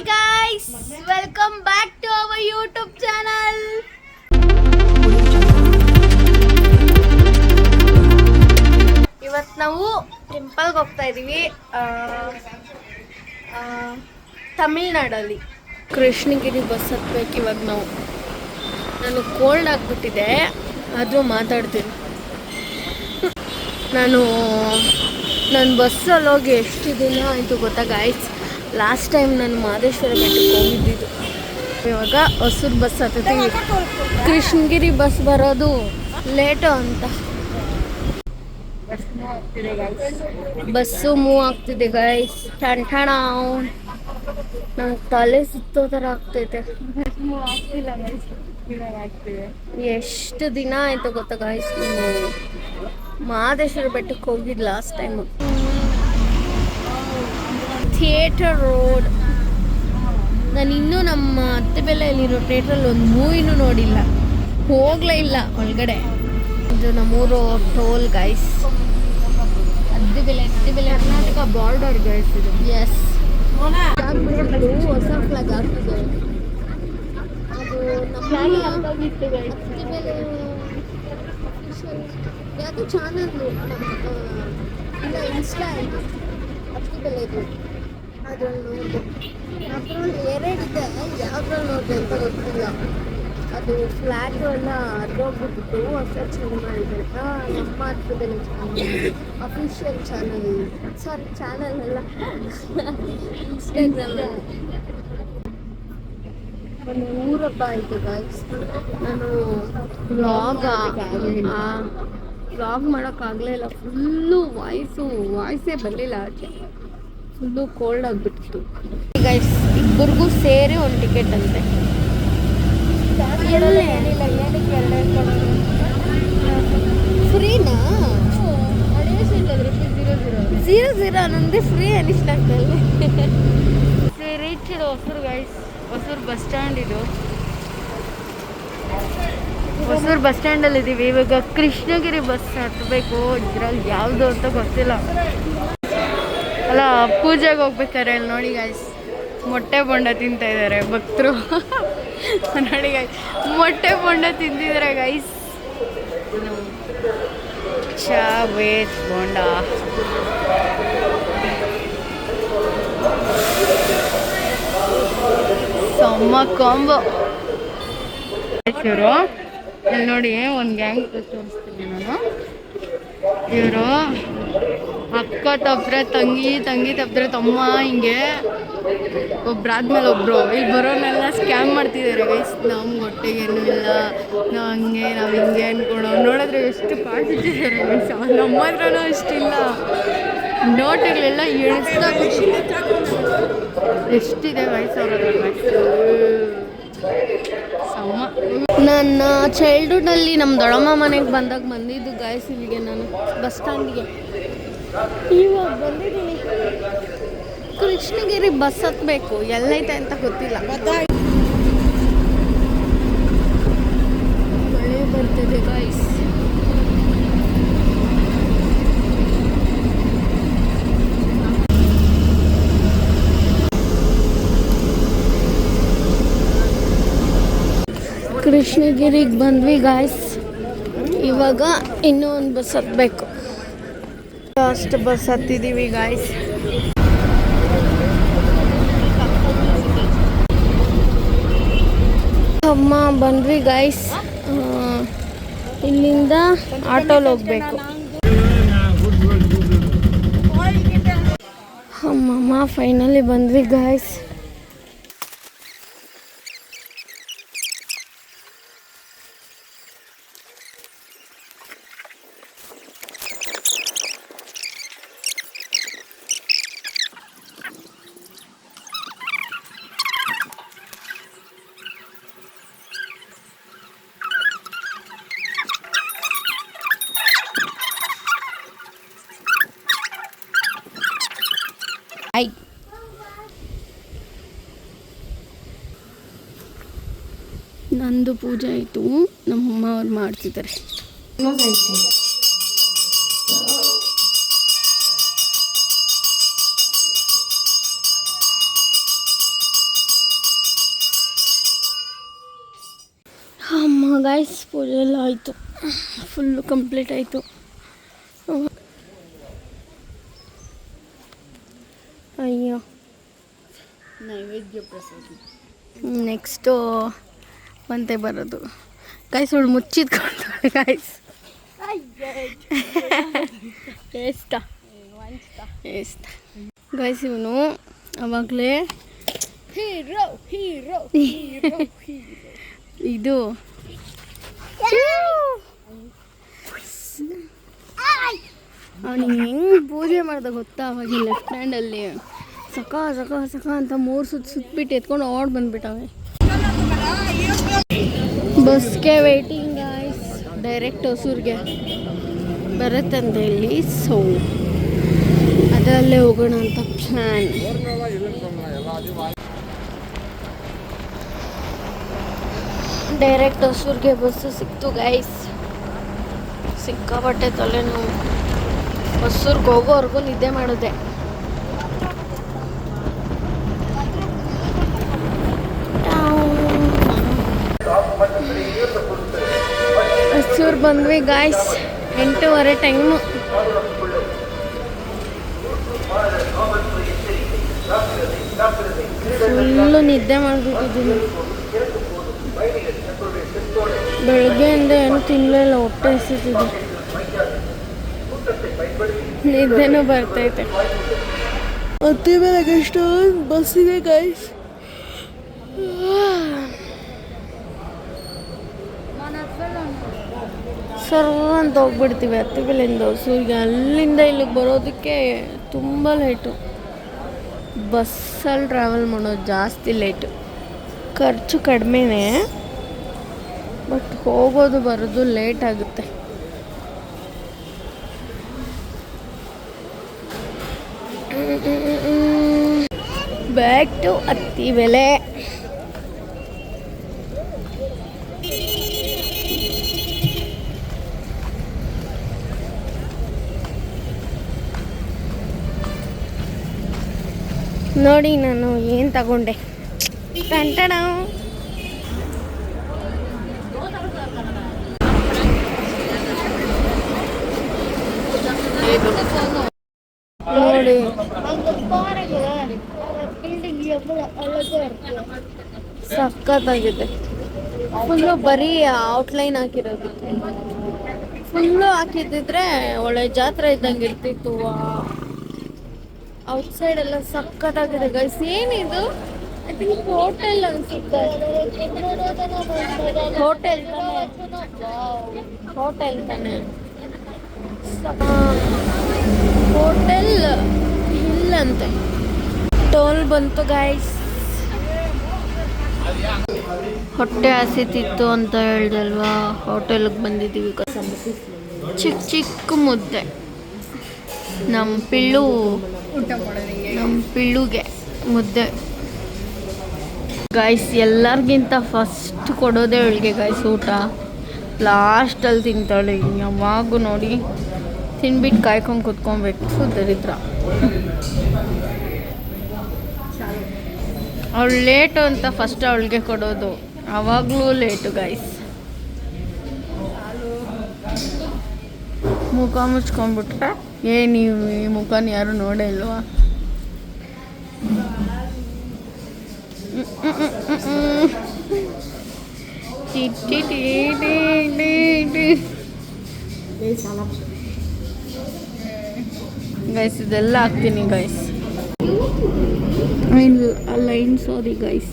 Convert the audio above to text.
Hi guys welcome back to our YouTube channel ಇವತ್ತು ನಾವು ಟೆಂಪಲ್ಗೆ ಹೋಗ್ತಾ ಇದ್ದೀವಿ ತಮಿಳ್ನಾಡಲ್ಲಿ. ಕೃಷ್ಣಗಿರಿ ಬಸ್ ಹತ್ಬೇಕು ಇವಾಗ ನಾವು. ನಾನು ಕೋಲ್ಡ್ ಆಗಿಬಿಟ್ಟಿದೆ ಅದು ಮಾತಾಡ್ತೀನಿ. ನಾನು ನಾನು ಬಸ್ಸಲ್ಲಿ ಹೋಗಿ ಎಷ್ಟು ದಿನ ಆಯಿತು ಗೊತ್ತಾ ಗಾಯ್ಸ್ ಲಾಸ್ಟ್ ಟೈಮ್ ನಾನು ಮಾದೇಶ್ವರ ಬೆಟ್ಟಕ್ಕೆ ಹೋಗಿದ್ದಿದ್ದು. ಇವಾಗ ಹೊಸೂರು ಬಸ್ ಹತ್ತೀವಿ ಕೃಷ್ಣಗಿರಿ ಬಸ್ ಬರೋದು ಲೇಟು ಅಂತ. ಬಸ್ಸು ಮೂವ್ ಆಗ್ತಿದೆ ಗೈಸ್ ಟಣ್ ಟಣ ನಂಗೆ ತಲೆ ಸುತ್ತೋ ಥರ ಆಗ್ತೈತೆ. ಎಷ್ಟು ದಿನ ಆಯ್ತು ಗೊತ್ತಾ ಗಾಯ್ಸ್ ಮಹದೇಶ್ವರ ಬೆಟ್ಟಕ್ಕೆ ಹೋಗಿದ್ದು ಲಾಸ್ಟ್ ಟೈಮು ಥಿಯೇಟರ್ ರೋಡ್. ನಾನು ಇನ್ನೂ ನಮ್ಮ ಅತ್ತೆ ಬೆಲೆಯಲ್ಲಿರೋ ಥಿಯೇಟ್ರಲ್ಲಿ ಒಂದು ಮೂವಿನೂ ನೋಡಿಲ್ಲ. ಹೋಗ್ಲೇ ಇಲ್ಲ ಒಳಗಡೆ. ಇದು ನಮ್ಮೂರು ಟೋಲ್ ಗೈಸ್. ಅದ್ದಿ ಬೆಲೆ ಅತ್ತೆ ಬೆಲೆ. ಕರ್ನಾಟಕ ಬಾರ್ಡರ್ ಗೈಸ್ ಇದು. ಎಸ್ ಹೊಸ ಫ್ಲಾಗ್ ಆಗ್ತಿದೆ ಅದು ನಮ್ಮ ಅತ್ತಿ ಬೆಲೆ ಯಾವುದು ಚಾನಲ್ ಇಲ್ಲ ಇನ್ಸ್ಟಾ ಇದು. ಅತ್ತೆ ಬೆಲೆ ಇದು. ಅದ್ರಲ್ಲಿ ನೋಡಿದೆ ಅದ್ರಲ್ಲಿ ಎರಡಿದೆ ಯಾವ್ದ್ರಲ್ಲಿ ನೋಡಿದೆ ಅಂತ ಗೊತ್ತಿಲ್ಲ. ಅದು ಫ್ಲ್ಯಾಟು ಎಲ್ಲ ಅರ್ಧೋಗ್ಬಿಟ್ಟು ಹೊಸ ಚೇಂಜ್ ಮಾಡಿದ್ದಾರೆ. ನಮ್ಮ ಹತ್ರದಲ್ಲಿ ಅಫಿಷಿಯಲ್ ಚಾನಲ್ ಸಾರಿ ಚಾನಲ್ ಅಲ್ಲ. ಇನ್ಸ್ಟಾಗ್ರಾಮ್ ಒಂದು ಊರಬ್ಬ ಆಯಿತು ಗಾಯ್ಸ್ ನಾನು ವ್ಲಾಗ ವ್ಲಾಗ್ ಮಾಡೋಕ್ಕಾಗಲೇ ಇಲ್ಲ. ಫುಲ್ಲು ವಾಯ್ಸು ವಾಯ್ಸೇ ಬರಲಿಲ್ಲ. ಆಚೆ ಫುಲ್ಲು ಕೋಲ್ಡ್ ಆಗಿಬಿಟ್ಟಿತ್ತು. ಈಗ ಇಬ್ಬರಿಗೂ ಸೇರಿ ಒಂದು ಟಿಕೆಟ್ ಅಂತೆ. ಫ್ರೀನಾ ಝೀರೋ ಝೀರೋ ನಂದೇ ಫ್ರೀ ಅನಿಸ್ಲಾಗ್ತಲ್ಲ ರೀಚ್ ಇದು Hosur guys Hosur bus stand ಇದು. ಹೊಸೂರು ಬಸ್ ಸ್ಟ್ಯಾಂಡಲ್ಲಿ ಇದ್ದೀವಿ ಇವಾಗ ಕೃಷ್ಣಗಿರಿ ಬಸ್ ಹತ್ತಬೇಕು ಇದ್ರಲ್ಲಿ ಯಾವುದು ಅಂತ ಗೊತ್ತಿಲ್ಲ. ಅಲ್ಲ, ಪೂಜೆಗೆ ಹೋಗ್ಬೇಕಾದ್ರೆ ಅಲ್ಲಿ ನೋಡಿ ಗಾಯ್ಸ್ ಮೊಟ್ಟೆ ಬೊಂಡ ತಿಂತಾ ಇದ್ದಾರೆ, ಭಕ್ತರು. ನೋಡಿ ಗಾಯ್ಸ್ ಮೊಟ್ಟೆ ಬೊಂಡ ತಿಂತಿದ್ದಾರೆ ಗೈಸ್ ಚಾ ವೇಜ್ ಬೋಂಡ. ಸಮ್ಮ ಕಾಂಬೋ. ಇವರು, ಇಲ್ಲಿ ನೋಡಿ, ಒಂದು ಗ್ಯಾಂಗ್ ತೋರಿಸ್ತೀನಿ ನಾನು. ಇವರು ಅಕ್ಕ ತಂಗಿ ತಂಗಿ ತಪ್ಪರೆ ತಮ್ಮ ಹಿಂಗೆ. ಒಬ್ರಾದ್ಮೇಲೆ ಒಬ್ರು. ಇಲ್ಲಿ ಬರೋನೆಲ್ಲ ಸ್ಕ್ಯಾಮ್ ಮಾಡ್ತಿದ್ದಾರೆ ಗೈಸ್ ನಮ್ಗೆ ಹೊಟ್ಟೆಗೇನು ಇಲ್ಲ ನಾವು ಹಂಗೆ, ನಾವು ಹಿಂಗೆ ಅನ್ಕೊಳೋ ನೋಡಿದ್ರೆ ಎಷ್ಟು ಕಾಡ್ತಿದ್ದಾರೆ ಗೈಸ್ ನಮ್ಮ ಹತ್ರನೂ ಅಷ್ಟಿಲ್ಲ. ನೋಟುಗಳೆಲ್ಲ ಎಣಿಸ್ತಾ ಎಷ್ಟಿದೆ ವಯಸ್ಸವ್ರ ನನ್ನ ಚೈಲ್ಡ್ಹುಡ್ನಲ್ಲಿ ನಮ್ಮ ದೊಡ್ಡಮ್ಮ ಮನೆಗೆ ಬಂದಾಗ ಬಂದಿದ್ದು ಗಾಯಸ್ ಇಲ್ಲಿಗೆ ನಾನು ಬಸ್ ಸ್ಟ್ಯಾಂಡಿಗೆ ಇವಾಗ ಬಂದಿದ್ದೀನಿ. ಕೃಷ್ಣಗಿರಿ ಬಸ್ ಹತ್ತಬೇಕು ಎಲ್ಲೈತೆ ಅಂತ ಗೊತ್ತಿಲ್ಲ. ಮಳೆ ಬರ್ತಿದೆ ಗಾಯ್ಸ್ ಕೃಷ್ಣಗಿರಿಗೆ ಬಂದ್ವಿ ಗಾಯ್ಸ್ ಇವಾಗ ಇನ್ನೂ ಒಂದು ಬಸ್ ಹತ್ಬೇಕು. ಲಾಸ್ಟ್ ಬಸ್ ಹತ್ತಿದ್ದೀವಿ ಗಾಯ್ಸ್ ಅಮ್ಮ ಬಂದ್ವಿ ಗಾಯ್ಸ್ ಇಲ್ಲಿಂದ ಆಟೋಲ್ ಹೋಗ್ಬೇಕು. ಅಮ್ಮಮ್ಮ ಫೈನಲಿ ಬಂದ್ವಿ ಗಾಯ್ಸ್ ನಂದು ಪೂಜೆ ಆಯಿತು. ನಮ್ಮಮ್ಮ ಅವ್ರು ಮಾಡ್ತಿದ್ದಾರೆ. ಅಮ್ಮ ಗಾಯ್ಸ್ ಪೂಜೆ ಎಲ್ಲ ಆಯಿತು. ಫುಲ್ಲು ಕಂಪ್ಲೀಟ್ ಆಯಿತು. ನೆಕ್ಸ್ಟು ಬಂತೆ ಬರೋದು. ಗಾಯ್ಸ್ ಅವಳು ಮುಚ್ಚಿದ್ಕೊಂಡು ಗಾಯ್ಸ್ ಎಷ್ಟ ಎಷ್ಟ ಗಾಯ್ಸ್ ಇವನು ಅವಾಗಲೇ ಹೀರೋ ಹೀರೋ ಇದು ಅವನಿಗೆ ಹೆಂಗೆ ಪೂಜೆ ಮಾಡ್ದ ಗೊತ್ತಾ? ಅವಾಗ ಲೆಫ್ಟ್ ಹ್ಯಾಂಡಲ್ಲಿ ಸಕ ಸಕ ಸಕ ಅಂತ ಮೂರು ಸುತ್ತ ಸುತ್ತಬಿಟ್ಟು ಎತ್ಕೊಂಡು ಓಡ್ ಬಂದ್ಬಿಟ್ಟವೆ. ಬಸ್ಗೆ ವೇಟಿಂಗ್ ಆಯ್ಸ್ ಡೈರೆಕ್ಟ್ ಹೊಸೂರಿಗೆ ಬರುತ್ತಂತೆ ಇಲ್ಲಿ ಸೊ ಅದರಲ್ಲೇ ಹೋಗೋಣ ಅಂತ ಪ್ಲ್ಯಾನ್ ಡೈರೆಕ್ಟ್ ಹೊಸೂರಿಗೆ ಬಸ್ಸು ಸಿಕ್ತು ಗೈಸ್ ಸಿಕ್ಕಾಪಟ್ಟೆ ತಲೆನೋವು. ಹೊಸೂರ್ಗೆ ಹೋಗೋವರೆಗೂ ನಿದ್ದೆ ಮಾಡಿದೆ. ಹೊಸೂರು ಬಂದ್ವಿ ಗಾಯ್ಸ್ ಎಂಟೂವರೆ ಟೈಮು ಫುಲ್ಲು ನಿದ್ದೆ ಮಾಡಿಬಿಟ್ಟಿದ್ದೀನಿ. ಬೆಳಗ್ಗೆಯಿಂದ ಏನು ತಿನ್ನಲಿಲ್ಲ ಹೊಟ್ಟೆ ಹಸಿತಿದೆ. ನಿದ್ದೆನೂ ಬರ್ತೈತೆ ಹತ್ತಿ ಮೇಲೆ ಎಷ್ಟೊಂದು ಬಸ್ಸಿದೆ ಇದೆ ಸರ್ವ ಅಂತ ಹೋಗ್ಬಿಡ್ತೀವಿ ಹತ್ತಿಗಳಿಂದ ಸೊ ಈಗ ಅಲ್ಲಿಂದ ಇಲ್ಲಿಗೆ ಬರೋದಕ್ಕೆ ತುಂಬ ಲೇಟು ಬಸ್ಸಲ್ಲಿ ಟ್ರಾವೆಲ್ ಮಾಡೋದು ಜಾಸ್ತಿ ಲೇಟು ಖರ್ಚು ಕಡಿಮೆನೇ ಬಟ್ ಹೋಗೋದು ಬರೋದು ಲೇಟ್ ಆಗುತ್ತೆ. ಬ್ಯಾಕ್ ಟು ಹತ್ತಿ ಬೆಲೆ ನೋಡಿ ನಾನು ಏನು ತಗೊಂಡೆ. ಕಂಟಣ ನೋಡಿ. ಸಖತ್ತಾಗಿದೆ. ಫುಲ್ಲು ಬರೀ ಔಟ್ಲೈನ್ ಹಾಕಿರೋದು. ಫುಲ್ಲು ಹಾಕಿದ್ದಿದ್ರೆ ಒಳ್ಳೆ ಜಾತ್ರೆ ಇದ್ದಂಗೆ ಇರ್ತಿತ್ತು. ಔಟ್ಸೈಡ್ ಎಲ್ಲ ಸಖತ್ತಾಗಿದೆ ಗೈಸ್ ಏನಿದು? ಐ ಥಿಂಕ್ ಹೋಟೆಲ್ ಅನ್ಸುತ್ತೆ. ಹೋಟೆಲ್ ಹೋಟೆಲ್ ತಾನೆ? ಹೋಟೆಲ್ ಇಲ್ಲಂತೆ ಟೋಲ್ ಬಂತು ಗೈಸ್ ಹೊಟ್ಟೆ ಹಸಿತಿತ್ತು ಅಂತ ಹೇಳ್ದಲ್ವಾ? ಹೋಟೆಲ್ಗೆ ಬಂದಿದ್ದೀವಿ ಚಿಕ್ಕ ಚಿಕ್ಕ ಮುದ್ದೆ. ನಮ್ಮ ಪಿಳ್ಳು ಊಟ ಮಾಡೋದಂಗೆ ನಮ್ಮ ಪಿಳ್ಳುಗೆ ಮುದ್ದೆ. ಗಾಯ್ಸ್ ಎಲ್ಲರಿಗಿಂತ ಫಸ್ಟ್ ಕೊಡೋದೇ ಅವಳಿಗೆ ಗಾಯ್ಸ್ ಊಟ. ಲಾಸ್ಟಲ್ಲಿ ತಿಂತಾಳೆ. ಯಾವಾಗೂ ನೋಡಿ ತಿನ್ಬಿಟ್ಟು ಕಾಯ್ಕೊಂಡು ಕುತ್ಕೊಬೇಕು ದರಿದ್ರ. ಅವಳು ಲೇಟು ಅಂತ ಫಸ್ಟ್ ಅವಳಿಗೆ ಕೊಡೋದು. ಆವಾಗಲೂ ಲೇಟು ಗಾಯ್ಸ್ ಮುಖ ಮುಚ್ಕೊಂಡ್ಬಿಟ್ರೆ ಏ ನೀವು ಈ ಮುಖನ ಯಾರು ನೋಡೇ ಇಲ್ವಾ? ಗೈಸ್ ಇದೆಲ್ಲ ಹಾಕ್ತೀನಿ ಗೈಸ್ ಲೈನ್ ಸಾರಿ ಗೈಸ್